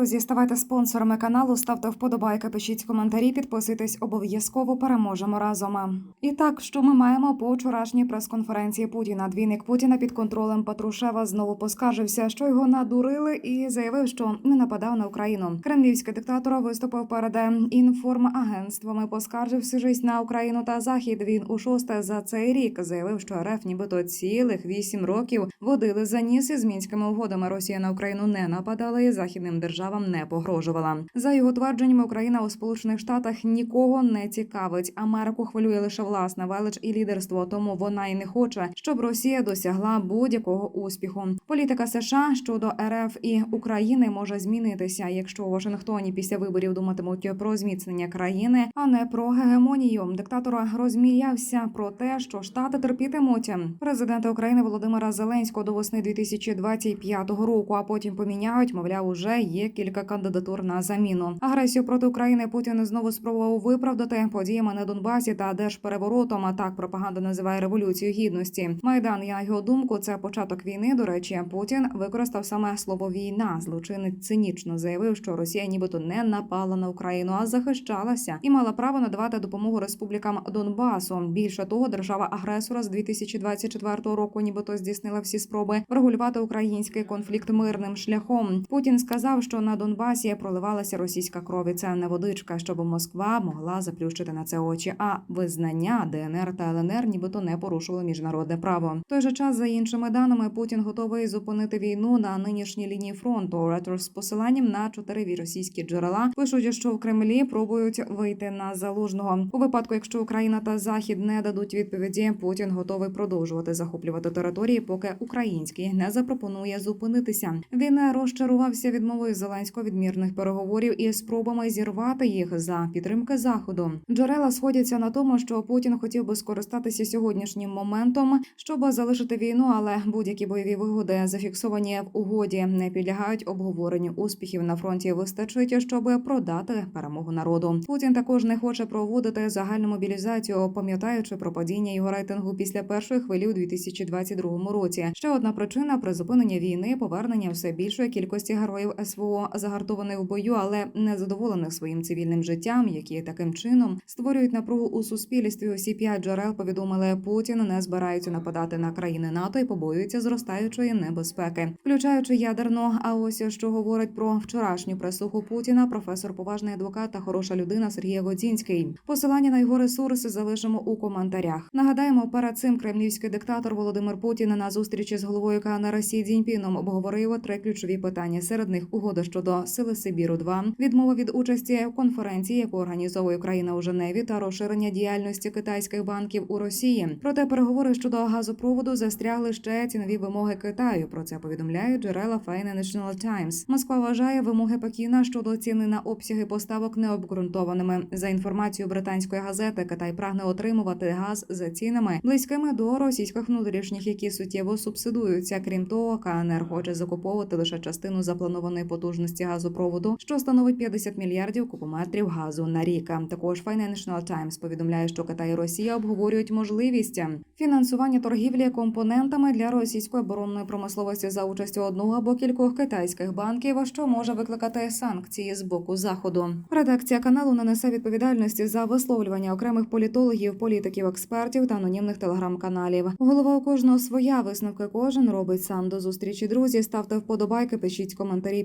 Друзі, ставайте спонсорами каналу, ставте вподобайки, пишіть коментарі, підписуйтесь обов'язково. Переможемо разом. І так, що ми маємо по вчорашній прес-конференції Путіна. Двійник Путіна під контролем Патрушева знову поскаржився, що його надурили, і заявив, що не нападав на Україну. Кремлівський диктатор виступив перед інформагентствами, поскаржившись на Україну та Захід. Він у шосте за цей рік заявив, що РФ нібито цілих вісім років водили за ніс із мінськими угодами. Росія на Україну не нападала і західним державам не погрожувала. За його твердженнями, Україна у Сполучених Штатах нікого не цікавить. Америку хвилює лише власна велич і лідерство, тому вона і не хоче, щоб Росія досягла будь-якого успіху. Політика США щодо РФ і України може змінитися, якщо у Вашингтоні після виборів думатимуть про зміцнення країни, а не про гегемонію. Диктатор розміявся про те, що штати терпітимуть президента України Володимира Зеленського до весни 2025 року, а потім поміняють. Мовляв, уже є кілька кандидатур на заміну. Агресію проти України Путін знову спробував виправдати подіями на Донбасі та держпереворотом. А так пропаганда називає революцію гідності. Майдан, я його думку, це початок війни. До речі, Путін використав саме слово війна. Злочинець цинічно заявив, що Росія нібито не напала на Україну, а захищалася і мала право надавати допомогу республікам Донбасу. Більше того, держава агресора з 2024 року, нібито здійснила всі спроби врегулювати український конфлікт мирним шляхом. Путін сказав, що на Донбасі проливалася російська кров. і Це не водичка, щоб Москва могла заплющити на це очі. А визнання ДНР та ЛНР нібито не порушували міжнародне право. В той же час, за іншими даними, Путін готовий зупинити війну на нинішній лінії фронту. Ретро з посиланням на чотири російські джерела пишуть, що в Кремлі пробують вийти на залужного у випадку, якщо Україна та Захід не дадуть відповіді, Путін готовий продовжувати захоплювати території, поки український не запропонує зупинитися. Він розчарувався відмовою Зеленського від мірних переговорів і спробами зірвати їх за підтримки заходу. Джерела сходяться на тому, що Путін хотів би скористатися сьогоднішнім моментом, щоб залишити війну, але будь-які бойові вигоди зафіксовані в угоді не підлягають обговоренню успіхів на фронті. Вистачить, щоб продати перемогу народу. Путін також не хоче проводити загальну мобілізацію, пам'ятаючи про падіння його рейтингу після першої хвилі у 2022 році. Ще одна причина призупинення війни, повернення все більшої кількості героїв СВО, загартованих в бою, але незадоволених своїм цивільним життям, які таким чином створюють напругу у суспільстві. Усі п'ять джерел повідомили, Путін не збирається нападати на країни НАТО і побоюється зростаючої небезпеки, включаючи ядерну. А ось що говорить про вчорашню пресуху Путіна, професор, поважний адвокат та хороша людина Сергій Годзінський. Посилання на його ресурси залишимо у коментарях. Нагадаємо, перед цим кремлівський диктатор Володимир Путін на зустрічі з головою КНР Сі Цзіньпіном обговорив три ключові питання. Серед них угода щодо сили Сибіру, 2 відмова від участі в конференції, яку організовує Україна у Женеві, та розширення діяльності китайських банків у Росії. Проте переговори щодо газопроводу застрягли ще цінові вимоги Китаю. Про це повідомляють джерела Financial Times. Москва вважає вимоги Пекіна щодо ціни на обсяги поставок необґрунтованими. За інформацією британської газети, Китай прагне отримувати газ за цінами близькими до російських внутрішніх, які суттєво субсидуються. Крім того, КНР хоче закуповувати лише частину запланованої потужності газопроводу, що становить 50 мільярдів кубометрів газу на рік. Також Financial Times повідомляє, що Китай і Росія обговорюють можливість фінансування торгівлі компонентами для російської оборонної промисловості за участю одного або кількох китайських банків, що може викликати санкції з боку заходу. Редакція каналу не несе відповідальності за висловлювання окремих політологів, політиків, експертів та анонімних телеграм-каналів. Голова у кожного своя висновки кожен робить сам. До зустрічі друзі. Ставте вподобайки, пишіть коментарі,